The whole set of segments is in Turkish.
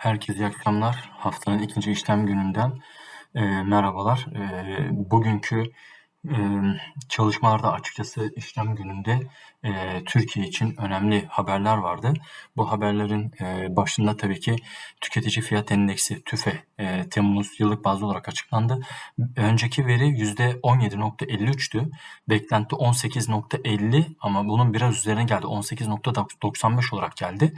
Herkese iyi akşamlar. Haftanın ikinci işlem gününden e, merhabalar. E, bugünkü e, çalışmalarda açıkçası işlem gününde e, Türkiye için önemli haberler vardı. Bu haberlerin e, başında tabii ki tüketici fiyat endeksi TÜFE e, Temmuz yıllık bazlı olarak açıklandı. Önceki veri %17.53'tü. Beklenti 18.50 ama bunun biraz üzerine geldi. 18.95 olarak geldi.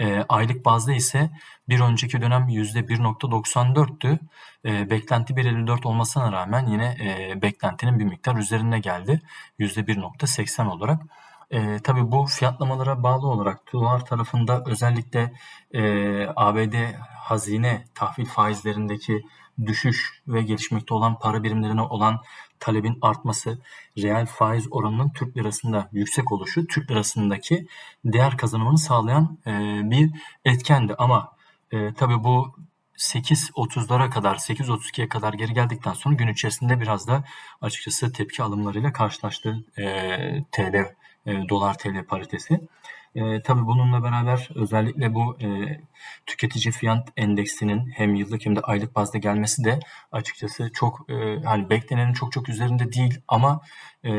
E, aylık bazda ise bir önceki dönem %1.94'tü. E, beklenti 1.54 olmasına rağmen yine e, beklentinin bir miktar üzerine geldi. %1.80 olarak. E, tabii bu fiyatlamalara bağlı olarak dolar tarafında özellikle e, ABD hazine tahvil faizlerindeki düşüş ve gelişmekte olan para birimlerine olan talebin artması, reel faiz oranının Türk lirasında yüksek oluşu, Türk lirasındaki değer kazanımını sağlayan e, bir etkendi. Ama e, tabii bu 8.30'lara kadar, 8.32'ye kadar geri geldikten sonra gün içerisinde biraz da açıkçası tepki alımlarıyla karşılaştı e, TL, e, dolar TL paritesi. E, tabii bununla beraber özellikle bu e, tüketici fiyat endeksinin hem yıllık hem de aylık bazda gelmesi de açıkçası çok e, hani beklenenin çok çok üzerinde değil ama e,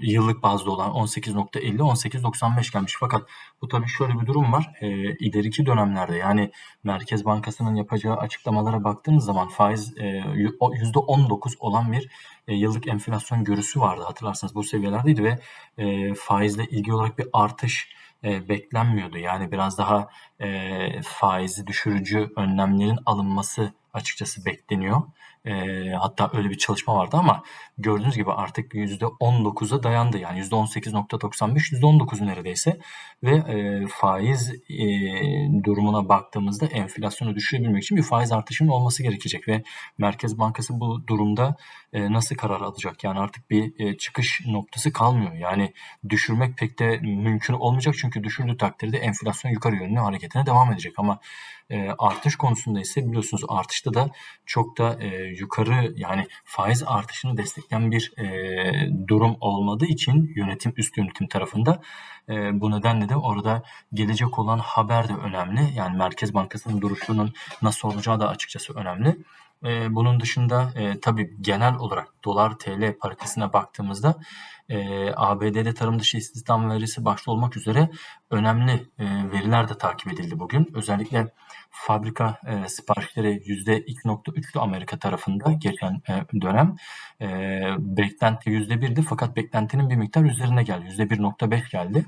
yıllık bazda olan 18.50 18.95 gelmiş. Fakat bu tabii şöyle bir durum var. E, ileriki dönemlerde yani Merkez Bankası'nın yapacağı açıklamalara baktığınız zaman faiz e, %19 olan bir e, yıllık enflasyon görüsü vardı. Hatırlarsanız bu seviyelerdeydi ve e, faizle ilgili olarak bir artış e, beklenmiyordu. Yani biraz daha e, faizi düşürücü önlemlerin alınması açıkçası bekleniyor. E, hatta öyle bir çalışma vardı ama gördüğünüz gibi artık %19'a dayandı. Yani %18.95, %19 neredeyse ve e, faiz e, durumuna baktığımızda enflasyonu düşürebilmek için bir faiz artışının olması gerekecek ve Merkez Bankası bu durumda e, nasıl karar alacak? Yani artık bir e, çıkış noktası kalmıyor. Yani düşürmek pek de mümkün olmayacak çünkü düşürdüğü takdirde enflasyon yukarı yönlü hareketine devam edecek ama e, artış konusunda ise biliyorsunuz artışta da çok da e, yukarı yani faiz artışını destekleyen bir e, durum olmadığı için yönetim üst yönetim tarafında e, bu nedenle de orada gelecek olan haber de önemli. Yani Merkez Bankası'nın duruşunun nasıl olacağı da açıkçası önemli. E, bunun dışında e, tabii genel olarak dolar TL paritesine baktığımızda e, ABD'de tarım dışı istihdam verisi başta olmak üzere önemli e, veriler de takip edildi bugün. Özellikle fabrika e, siparişleri %2.3'tü Amerika tarafında geçen e, dönem. E, beklenti %1'di fakat beklentinin bir miktar üzerine geldi. %1.5 geldi.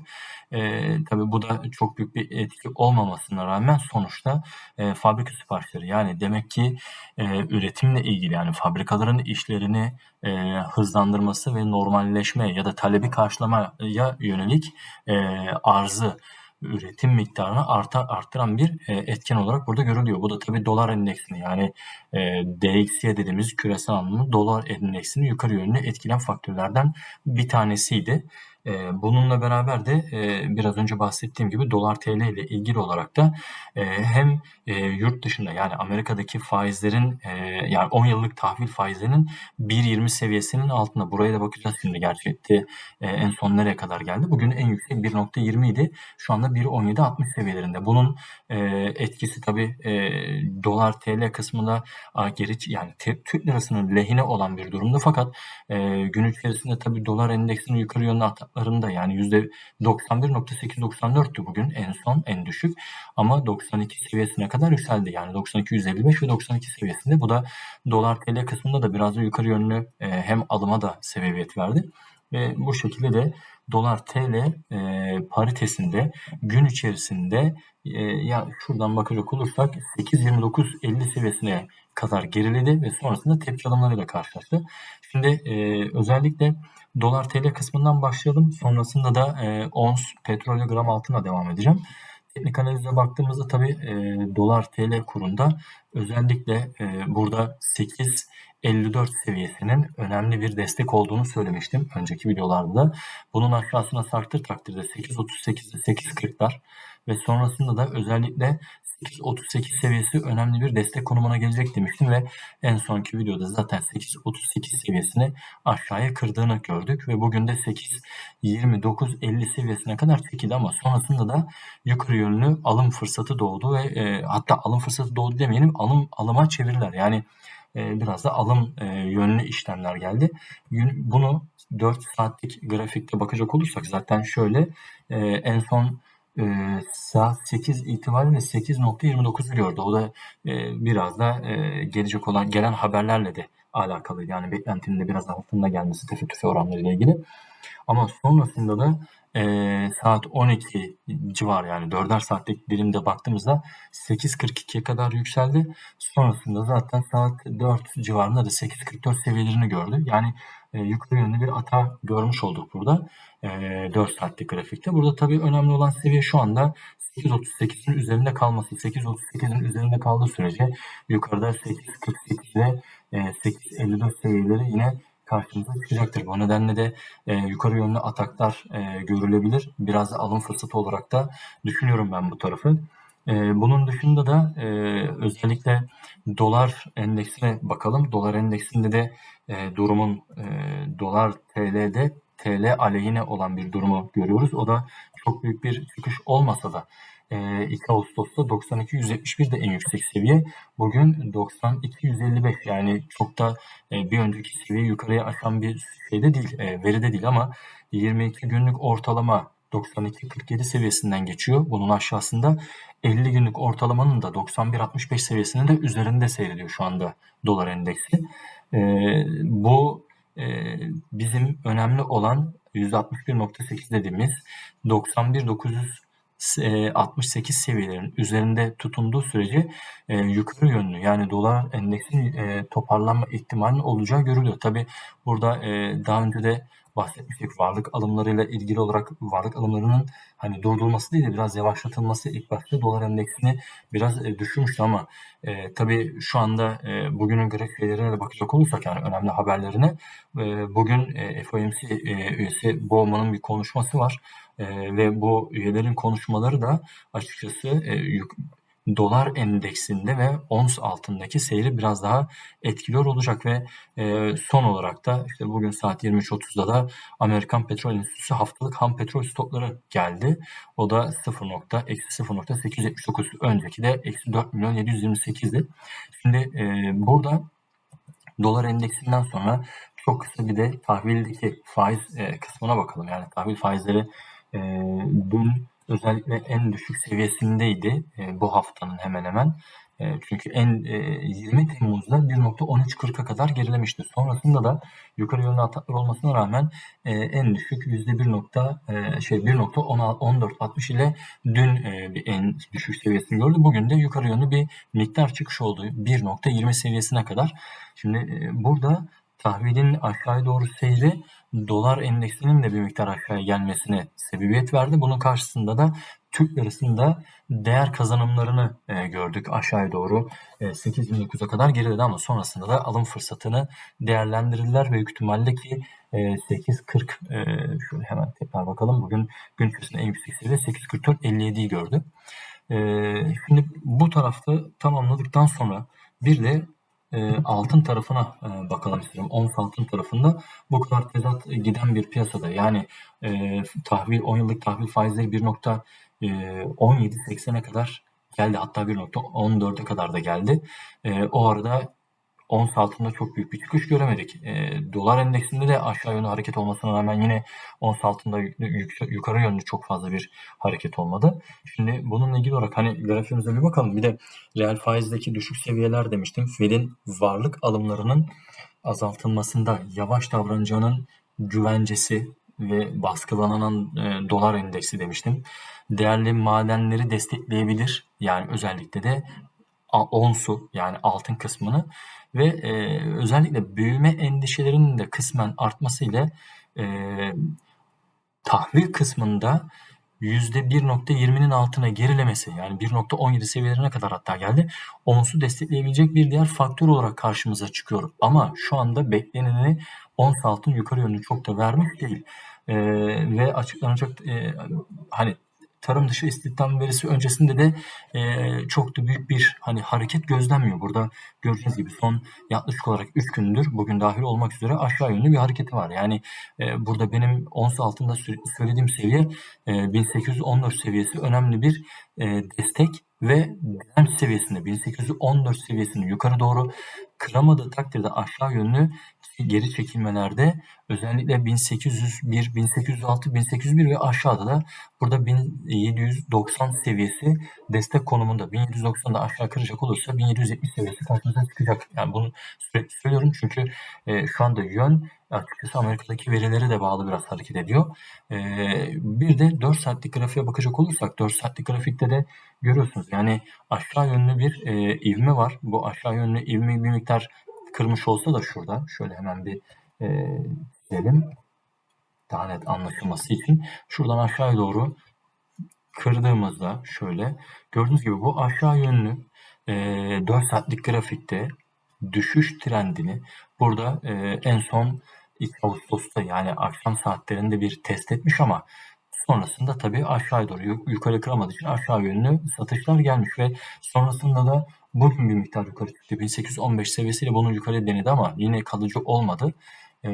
E, tabii bu da çok büyük bir etki olmamasına rağmen sonuçta e, fabrika siparişleri yani demek ki e, üretimle ilgili yani fabrikaların işlerini e, hızlandırması ve normalleşme ya da talebi karşılamaya yönelik e, arzı üretim miktarını arta, arttıran bir e, etken olarak burada görülüyor. Bu da tabii dolar endeksini yani e, DXY dediğimiz küresel anlamda dolar endeksini yukarı yönlü etkilen faktörlerden bir tanesiydi. E, bununla beraber de e, biraz önce bahsettiğim gibi dolar TL ile ilgili olarak da e, hem e, yurt dışında yani Amerika'daki faizlerin yani 10 yıllık tahvil faizlerinin 1.20 seviyesinin altında. Buraya da bakacağız şimdi gerçekte en son nereye kadar geldi. Bugün en yüksek 1.20 idi. Şu anda 1.17.60 seviyelerinde. Bunun etkisi tabii e, dolar TL kısmında geri yani Türk lirasının lehine olan bir durumda fakat gün içerisinde tabii dolar endeksinin yukarı yönlü ataklarında yani %91.894'tü bugün en son en düşük ama 92 seviyesine kadar yükseldi. Yani 92 155 ve 92 seviyesinde. Bu da dolar TL kısmında da biraz da yukarı yönlü e, hem alıma da sebebiyet verdi. Ve bu şekilde de dolar TL e, paritesinde gün içerisinde e, ya şuradan bakacak olursak 8.29.50 seviyesine kadar geriledi ve sonrasında tepki alımlarıyla karşılaştı. Şimdi e, özellikle dolar TL kısmından başlayalım. Sonrasında da e, ons petrol ve gram altına devam edeceğim. Teknik analize baktığımızda tabi e, dolar TL kurunda özellikle e, burada 8.54 seviyesinin önemli bir destek olduğunu söylemiştim önceki videolarda. Bunun aşağısına sarktır takdirde 8.38'de 8.40'lar ve sonrasında da özellikle 8.38 seviyesi önemli bir destek konumuna gelecek demiştim ve en sonki videoda zaten 8.38 seviyesini aşağıya kırdığını gördük ve bugün de 8.29.50 seviyesine kadar çekildi ama sonrasında da yukarı yönlü alım fırsatı doğdu ve e, hatta alım fırsatı doğdu demeyelim alım alıma çevirdiler. Yani e, biraz da alım e, yönlü işlemler geldi. Bunu 4 saatlik grafikte bakacak olursak zaten şöyle e, en son e, saat 8 itibariyle 8.29'u gördü. O da e, biraz da e, gelecek olan gelen haberlerle de alakalı. Yani beklentinin de biraz altında gelmesi tefe tüfe oranlarıyla ilgili. Ama sonrasında da e, saat 12 civar yani 4'er saatlik dilimde baktığımızda 8.42'ye kadar yükseldi. Sonrasında zaten saat 4 civarında da 8.44 seviyelerini gördü. Yani e, yukarı yönlü bir ata görmüş olduk burada. E, 4 saatlik grafikte. Burada tabii önemli olan seviye şu anda 8.38'in üzerinde kalması. 8.38'in üzerinde kaldığı sürece yukarıda 8.48 ve e, 8.54 seviyeleri yine karşımıza çıkacaktır. Bu nedenle de e, yukarı yönlü ataklar e, görülebilir. Biraz alım fırsatı olarak da düşünüyorum ben bu tarafı. E, bunun dışında da e, özellikle dolar endeksine bakalım. Dolar endeksinde de e, durumun e, dolar TL'de TL aleyhine olan bir durumu görüyoruz. O da çok büyük bir çıkış olmasa da 2 ee, Ağustos'ta 92.171 de en yüksek seviye. Bugün 92.155 yani çok da e, bir önceki seviye yukarıya aşan bir şeyde değil, e, veride değil ama 22 günlük ortalama 92.47 seviyesinden geçiyor. Bunun aşağısında 50 günlük ortalamanın da 91.65 seviyesinin de üzerinde seyrediyor şu anda dolar endeksi. E, bu bizim önemli olan %61.8 dediğimiz 91.900 68 e, seviyelerin üzerinde tutunduğu sürece e, yukarı yönlü yani dolar endeksinin e, toparlanma ihtimalinin olacağı görülüyor. Tabi burada e, daha önce de bahsetmiştik. Varlık alımlarıyla ilgili olarak varlık alımlarının hani durdurulması değil de biraz yavaşlatılması ilk başta dolar endeksini biraz e, düşürmüştü ama e, tabii şu anda e, bugünün grafiklerine de bakacak olursak yani önemli haberlerine e, bugün e, FOMC e, üyesi Bowman'ın bir konuşması var. E, ve bu üyelerin konuşmaları da açıkçası e, dolar endeksinde ve ons altındaki seyri biraz daha etkiliyor olacak ve e, son olarak da işte bugün saat 23.30'da da Amerikan Petrol Enstitüsü haftalık ham petrol stokları geldi. O da 0.879 önceki de eksi 4 milyon 728'di. Şimdi e, burada dolar endeksinden sonra çok kısa bir de tahvildeki faiz e, kısmına bakalım. Yani tahvil faizleri e, dün özellikle en düşük seviyesindeydi e, bu haftanın hemen hemen. E, çünkü en e, 20 Temmuz'da 1.1340'a kadar gerilemişti. Sonrasında da yukarı yönlü ataklar olmasına rağmen e, en düşük %1 nokta, e, şey 1.1460 ile dün e, bir en düşük seviyesini gördü. Bugün de yukarı yönlü bir miktar çıkış oldu. 1.20 seviyesine kadar. Şimdi e, burada tahvilin aşağıya doğru seyri dolar endeksinin de bir miktar aşağıya gelmesine sebebiyet verdi. Bunun karşısında da Türk lirasında değer kazanımlarını e, gördük aşağıya doğru e, 8.9'a kadar geriledi ama sonrasında da alım fırsatını değerlendirdiler ve büyük ihtimalle ki e, 8.40 e, şöyle hemen tekrar bakalım bugün gün içerisinde en yüksek seviye 8.44 57'yi gördü. E, şimdi bu tarafta tamamladıktan sonra bir de e, altın tarafına e, bakalım istiyorum. Ons altın tarafında bu kadar tezat giden bir piyasada yani e, tahvil 10 yıllık tahvil faizleri 1.1780'e kadar geldi. Hatta 1.14'e kadar da geldi. E, o arada ons altında çok büyük bir çıkış göremedik. E, dolar endeksinde de aşağı yönlü hareket olmasına rağmen yine ons altında yük, yukarı yönlü çok fazla bir hareket olmadı. Şimdi bununla ilgili olarak hani grafiğimize bir bakalım. Bir de reel faizdeki düşük seviyeler demiştim. Fed'in varlık alımlarının azaltılmasında yavaş davranacağının güvencesi ve baskılanan e, dolar endeksi demiştim. Değerli madenleri destekleyebilir. Yani özellikle de onsu yani altın kısmını ve e, özellikle büyüme endişelerinin de kısmen artmasıyla e, tahvil kısmında %1.20'nin altına gerilemesi yani 1.17 seviyelerine kadar hatta geldi. Onsu destekleyebilecek bir diğer faktör olarak karşımıza çıkıyor. Ama şu anda bekleneni ons altın yukarı yönlü çok da vermek değil. Ee, ve açıklanacak e, hani tarım dışı istihdam verisi öncesinde de e, çok da büyük bir hani hareket gözlenmiyor. Burada gördüğünüz gibi son yaklaşık olarak 3 gündür bugün dahil olmak üzere aşağı yönlü bir hareketi var. Yani e, burada benim ons altında söylediğim seviye e, 1814 seviyesi önemli bir e, destek ve direnç seviyesinde 1814 seviyesini yukarı doğru kıramadığı takdirde aşağı yönlü geri çekilmelerde özellikle 1801, 1806, 1801 ve aşağıda da burada 1790 seviyesi destek konumunda. 1790'da aşağı kıracak olursa 1770 seviyesi karşımıza çıkacak. Yani bunu sürekli söylüyorum çünkü e, şu anda yön açıkçası Amerika'daki verileri de bağlı biraz hareket ediyor. E, bir de 4 saatlik grafiğe bakacak olursak 4 saatlik grafikte de görüyorsunuz yani aşağı yönlü bir e, ivme var. Bu aşağı yönlü ivme bir miktar kırmış olsa da şurada şöyle hemen bir e, çizelim. Daha net anlaşılması için. Şuradan aşağıya doğru kırdığımızda şöyle gördüğünüz gibi bu aşağı yönlü e, 4 saatlik grafikte düşüş trendini burada e, en son 2 Ağustos'ta yani akşam saatlerinde bir test etmiş ama sonrasında tabii aşağı doğru yukarı kıramadığı için aşağı yönlü satışlar gelmiş ve sonrasında da bugün bir miktar yukarı çıktı. 1815 seviyesiyle bunu yukarı denedi ama yine kalıcı olmadı. Ee,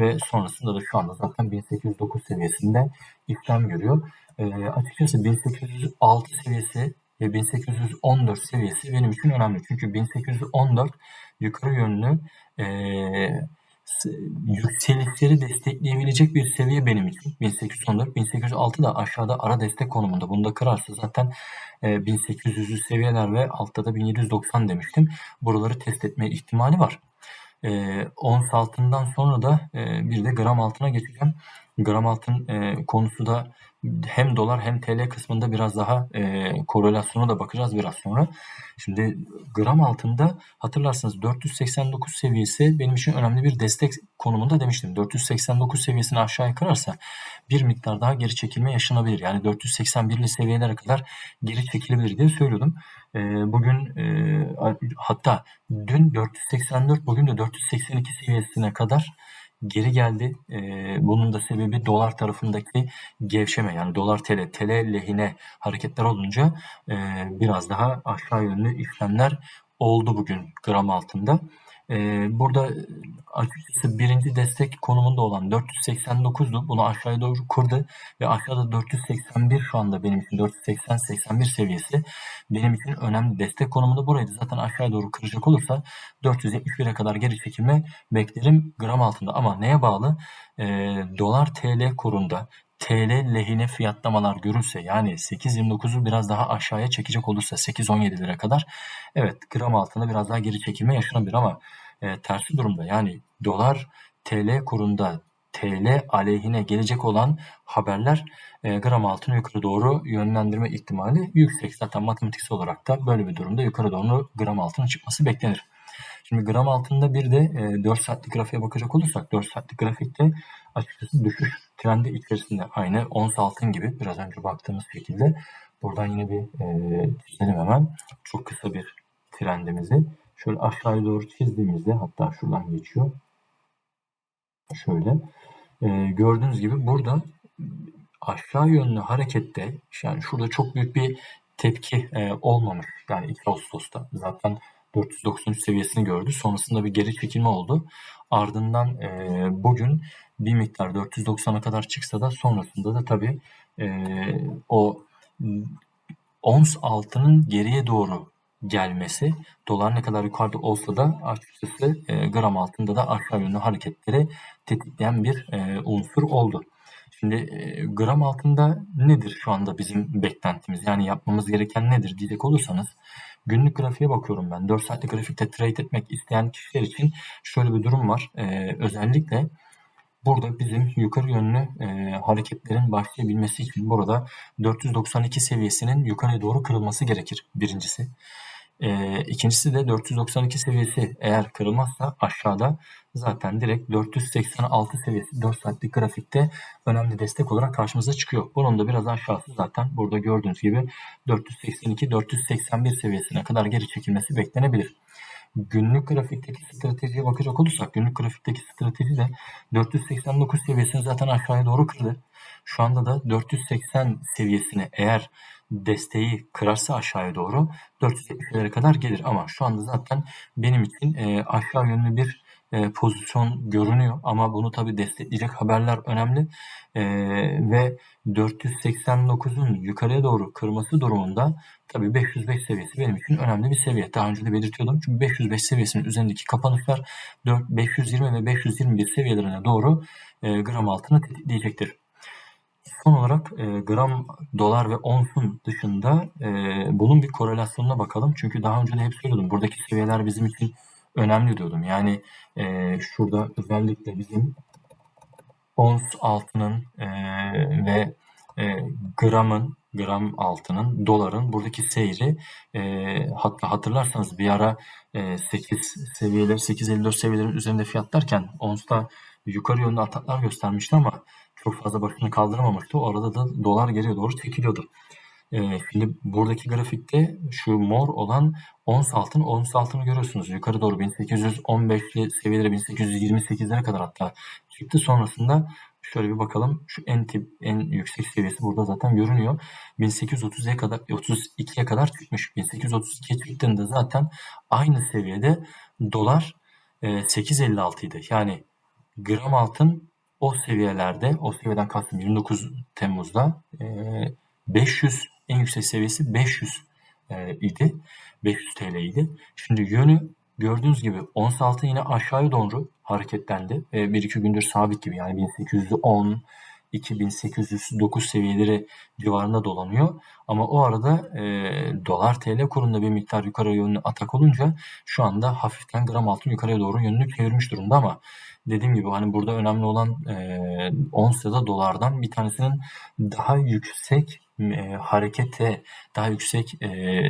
ve sonrasında da şu anda zaten 1809 seviyesinde işlem görüyor. Ee, açıkçası 1806 seviyesi ve 1814 seviyesi benim için önemli. Çünkü 1814 yukarı yönlü e, yükselişleri destekleyebilecek bir seviye benim için. 1814, 1806 da aşağıda ara destek konumunda. Bunu da kırarsa zaten 1800'lü e, seviyeler ve altta da 1790 demiştim. Buraları test etme ihtimali var. E, ons altından sonra da e, bir de gram altına geçeceğim. Gram altın e, konusu da hem dolar hem TL kısmında biraz daha e, korelasyona da bakacağız biraz sonra. Şimdi gram altında hatırlarsınız 489 seviyesi benim için önemli bir destek konumunda demiştim. 489 seviyesini aşağıya kırarsa bir miktar daha geri çekilme yaşanabilir. Yani 481'li seviyelere kadar geri çekilebilir diye söylüyordum. E, bugün e, hatta dün 484 bugün de 482 seviyesine kadar geri geldi. E, bunun da sebebi dolar tarafındaki gevşeme yani dolar tele tele lehine hareketler olunca e, biraz daha aşağı yönlü işlemler oldu bugün gram altında. Ee, burada açıkçası birinci destek konumunda olan 489'du. Bunu aşağıya doğru kurdu ve aşağıda 481 şu anda benim için 480-81 seviyesi benim için önemli destek konumunda buraydı. Zaten aşağıya doğru kıracak olursa 471'e kadar geri çekilme beklerim gram altında. Ama neye bağlı? Ee, dolar TL kurunda TL lehine fiyatlamalar görülse yani 8.29'u biraz daha aşağıya çekecek olursa 8.17 lira kadar evet gram altında biraz daha geri çekilme yaşanabilir ama e, tersi durumda yani dolar TL kurunda TL aleyhine gelecek olan haberler e, gram altını yukarı doğru yönlendirme ihtimali yüksek. Zaten matematiksel olarak da böyle bir durumda yukarı doğru gram altının çıkması beklenir. Şimdi gram altında bir de e, 4 saatlik grafiğe bakacak olursak 4 saatlik grafikte açıkçası düşüş trendi içerisinde aynı ons altın gibi biraz önce baktığımız şekilde buradan yine bir e, çizelim hemen çok kısa bir trendimizi şöyle aşağıya doğru çizdiğimizde hatta şuradan geçiyor şöyle e, gördüğünüz gibi burada aşağı yönlü harekette yani şurada çok büyük bir tepki e, olmamış yani 2 Ağustos'ta zaten 493 seviyesini gördü. Sonrasında bir geri çekilme oldu. Ardından e, bugün bir miktar 490'a kadar çıksa da sonrasında da tabii e, o ons altının geriye doğru gelmesi dolar ne kadar yukarıda olsa da açıkçası e, gram altında da aşağı yönlü hareketleri tetikleyen bir e, unsur oldu. Şimdi e, gram altında nedir şu anda bizim beklentimiz? Yani yapmamız gereken nedir diyecek olursanız günlük grafiğe bakıyorum ben. 4 saatlik grafikte trade etmek isteyen kişiler için şöyle bir durum var. E, özellikle Burada bizim yukarı yönlü e, hareketlerin başlayabilmesi için burada 492 seviyesinin yukarıya doğru kırılması gerekir birincisi. E, ikincisi de 492 seviyesi eğer kırılmazsa aşağıda zaten direkt 486 seviyesi 4 saatlik grafikte önemli destek olarak karşımıza çıkıyor. Bunun da biraz aşağısı zaten burada gördüğünüz gibi 482-481 seviyesine kadar geri çekilmesi beklenebilir günlük grafikteki stratejiye bakacak olursak günlük grafikteki strateji de 489 seviyesini zaten aşağıya doğru kırdı. Şu anda da 480 seviyesini eğer desteği kırarsa aşağıya doğru 470'lere kadar gelir. Ama şu anda zaten benim için e, aşağı yönlü bir e, pozisyon görünüyor. Ama bunu tabi destekleyecek haberler önemli. E, ve 489'un yukarıya doğru kırması durumunda tabi 505 seviyesi benim için önemli bir seviye. Daha önce de belirtiyordum. Çünkü 505 seviyesinin üzerindeki kapanışlar 4, 520 ve 521 seviyelerine doğru e, gram altını tetikleyecektir. Son olarak e, gram dolar ve onsun dışında e, bunun bir korelasyonuna bakalım. Çünkü daha önce de hep söyledim. Buradaki seviyeler bizim için önemli diyordum. Yani e, şurada özellikle bizim ons altının e, ve e, gramın gram altının, doların buradaki seyri e, hatta hatırlarsanız bir ara e, 8 seviyeler, 8.54 seviyelerin üzerinde fiyatlarken onsta yukarı yönlü ataklar göstermişti ama çok fazla başını kaldıramamıştı. Orada da dolar geriye doğru çekiliyordu. Ee, şimdi buradaki grafikte şu mor olan ons altın, ons altını görüyorsunuz. Yukarı doğru 1815'li seviyelere 1828'lere kadar hatta çıktı. Sonrasında şöyle bir bakalım. Şu en tip en yüksek seviyesi burada zaten görünüyor. 1830'ya kadar 32'ye kadar çıkmış. 1832'ye çıktığında zaten aynı seviyede dolar e, 8.56 idi. Yani gram altın o seviyelerde, o seviyeden kastım 29 Temmuz'da e, 500 en yüksek seviyesi 500 e, idi. 500 TL idi. Şimdi yönü gördüğünüz gibi ons altın yine aşağıya doğru hareketlendi. E, bir iki gündür sabit gibi yani 1810 2809 seviyeleri civarında dolanıyor. Ama o arada e, dolar TL kurunda bir miktar yukarı yönlü atak olunca şu anda hafiften gram altın yukarıya doğru yönünü çevirmiş durumda ama dediğim gibi hani burada önemli olan e, ons ya da dolardan bir tanesinin daha yüksek e, harekete, daha yüksek e,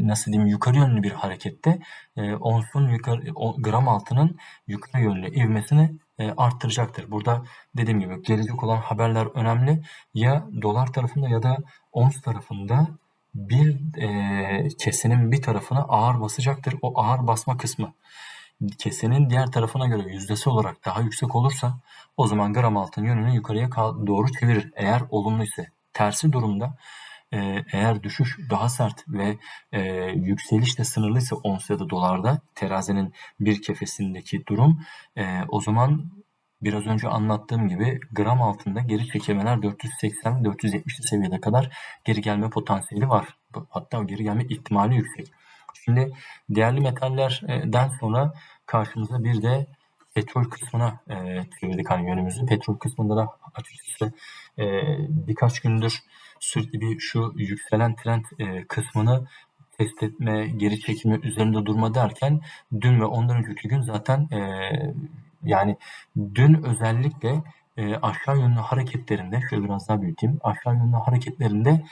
nasıl diyeyim yukarı yönlü bir harekette e, onsun yukarı o, gram altının yukarı yönlü ivmesini e, arttıracaktır. Burada dediğim gibi gelecek olan haberler önemli. Ya dolar tarafında ya da ons tarafında bir e, kesenin bir tarafına ağır basacaktır. O ağır basma kısmı kesenin diğer tarafına göre yüzdesi olarak daha yüksek olursa o zaman gram altın yönünü yukarıya doğru çevirir. Eğer olumlu ise tersi durumda e, eğer düşüş daha sert ve e, yükseliş de sınırlıysa ons ya da dolarda terazinin bir kefesindeki durum e, o zaman biraz önce anlattığım gibi gram altında geri çekilmeler 480-470 seviyede kadar geri gelme potansiyeli var. Hatta geri gelme ihtimali yüksek. Şimdi değerli metallerden sonra karşımıza bir de petrol kısmına e, çevirdik hani yönümüzü. Petrol kısmında da açıkçası e, birkaç gündür sürekli bir şu yükselen trend e, kısmını test etme, geri çekilme üzerinde durma derken dün ve ondan önceki gün zaten e, yani dün özellikle e, aşağı yönlü hareketlerinde şöyle biraz daha büyüteyim. Aşağı yönlü hareketlerinde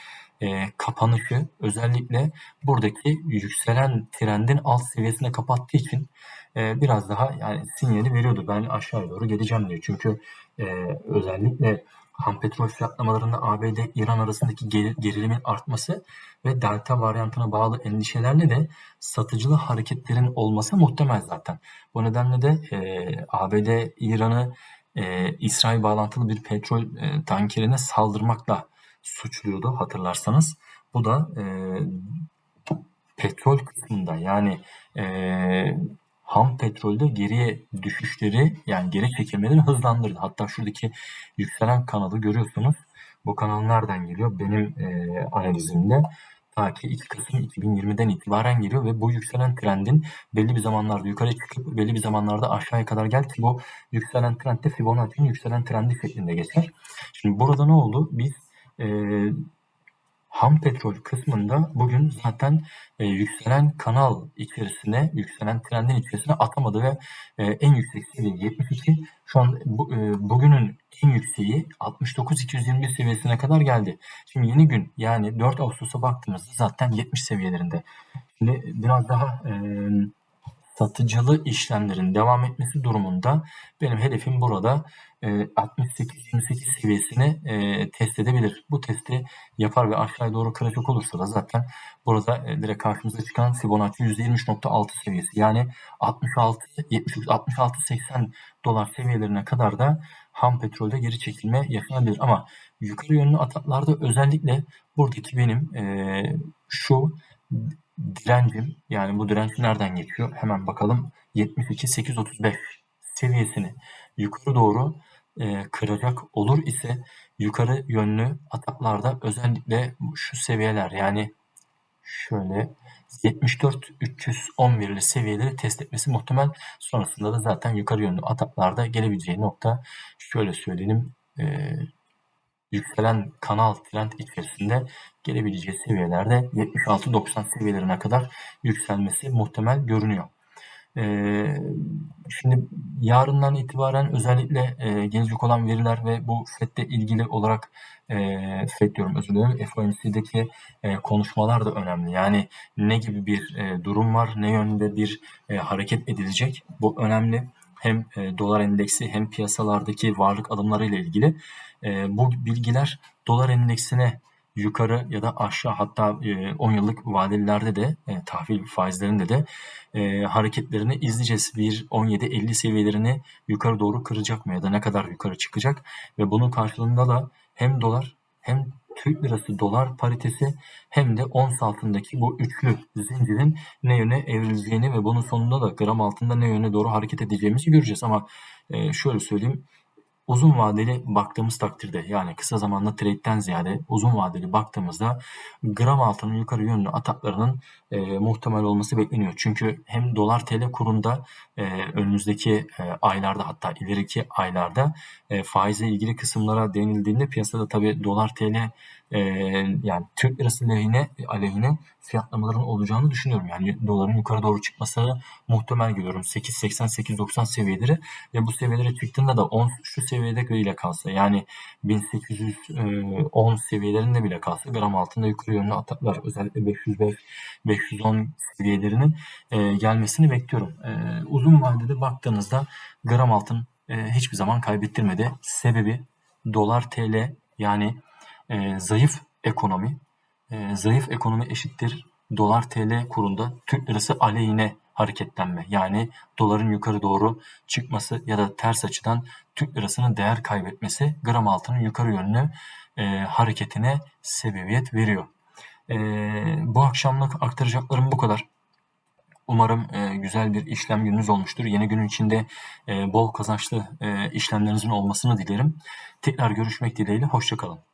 e, kapanışı özellikle buradaki yükselen trendin alt seviyesine kapattığı için e, biraz daha yani sinyali veriyordu. Ben aşağıya doğru geleceğim diye. Çünkü e, özellikle ham petrol fiyatlamalarında ABD-İran arasındaki gerilimin artması ve delta varyantına bağlı endişelerle de satıcılı hareketlerin olması muhtemel zaten. Bu nedenle de e, ABD İran'ı e, İsrail bağlantılı bir petrol e, tankerine saldırmakla suçluyordu hatırlarsanız. Bu da e, petrol kısmında yani e, ham petrolde geriye düşüşleri yani geri çekilmeleri hızlandırdı. Hatta şuradaki yükselen kanalı görüyorsunuz. Bu kanal nereden geliyor? Benim e, analizimde ta ki 2 Kasım 2020'den itibaren geliyor ve bu yükselen trendin belli bir zamanlarda yukarı çıkıp belli bir zamanlarda aşağıya kadar geldi ki bu yükselen trend de Fibonacci'nin yükselen trendi şeklinde geçer. Şimdi burada ne oldu? Biz e, ham petrol kısmında bugün zaten e, yükselen kanal içerisine, yükselen trendin içerisine atamadı ve e, en yüksek seviye 72. Şu an bu, e, bugünün en yükseği 69-221 seviyesine kadar geldi. Şimdi yeni gün yani 4 Ağustos'a baktığımızda zaten 70 seviyelerinde. Şimdi biraz daha e, satıcılı işlemlerin devam etmesi durumunda benim hedefim burada 68-28 seviyesini e, test edebilir. Bu testi yapar ve aşağıya doğru kıracak olursa da zaten burada e, direkt karşımıza çıkan Fibonacci %23.6 seviyesi yani 66 73 66 80 dolar seviyelerine kadar da ham petrolde geri çekilme yaşanabilir. Ama yukarı yönlü ataklarda özellikle buradaki benim e, şu direncim yani bu direnç nereden geçiyor? Hemen bakalım 72.835 seviyesini yukarı doğru e, kıracak olur ise yukarı yönlü ataklarda özellikle şu seviyeler yani şöyle 74 311'li seviyeleri test etmesi muhtemel. Sonrasında da zaten yukarı yönlü ataklarda gelebileceği nokta şöyle söyleyelim e, yükselen kanal trend içerisinde gelebileceği seviyelerde 76-90 seviyelerine kadar yükselmesi muhtemel görünüyor. Ee, şimdi yarından itibaren özellikle e, gelecek olan veriler ve bu FED'le ilgili olarak e, FED diyorum özür dilerim FOMC'deki e, konuşmalar da önemli. Yani ne gibi bir e, durum var, ne yönde bir e, hareket edilecek bu önemli. Hem e, dolar endeksi hem piyasalardaki varlık alımları ile ilgili e, bu bilgiler dolar endeksine yukarı ya da aşağı hatta e, 10 yıllık vadelilerde de e, tahvil faizlerinde de e, hareketlerini izleyeceğiz. Bir 17-50 seviyelerini yukarı doğru kıracak mı ya da ne kadar yukarı çıkacak ve bunun karşılığında da hem dolar hem Türk lirası dolar paritesi hem de ons altındaki bu üçlü zincirin ne yöne evrileceğini ve bunun sonunda da gram altında ne yöne doğru hareket edeceğimizi göreceğiz. Ama e, şöyle söyleyeyim uzun vadeli baktığımız takdirde yani kısa zamanlı trade'den ziyade uzun vadeli baktığımızda gram altının yukarı yönlü ataklarının e, muhtemel olması bekleniyor. Çünkü hem dolar tl kurunda e, önümüzdeki e, aylarda hatta ileriki aylarda e, faizle ilgili kısımlara denildiğinde piyasada tabi dolar tl e, yani Türk lirası lehine aleyhine fiyatlamaların olacağını düşünüyorum. Yani doların yukarı doğru çıkması muhtemel görüyorum. 8.80-8.90 seviyeleri ve bu seviyelere çıktığında da 10 şu seviyede bile kalsa yani 1810 seviyelerinde bile kalsa gram altında yukarı yönlü ataklar özellikle 505 510 seviyelerinin e, gelmesini bekliyorum. E, uzun vadede baktığınızda gram altın e, hiçbir zaman kaybettirmedi. Sebebi dolar TL yani e, zayıf ekonomi. E, zayıf ekonomi eşittir dolar TL kurunda Türk lirası aleyhine hareketlenme. Yani doların yukarı doğru çıkması ya da ters açıdan Türk lirasının değer kaybetmesi gram altının yukarı yönlü e, hareketine sebebiyet veriyor. E, bu akşamlık aktaracaklarım bu kadar. Umarım e, güzel bir işlem gününüz olmuştur. Yeni günün içinde e, bol kazançlı e, işlemlerinizin olmasını dilerim. Tekrar görüşmek dileğiyle. Hoşçakalın.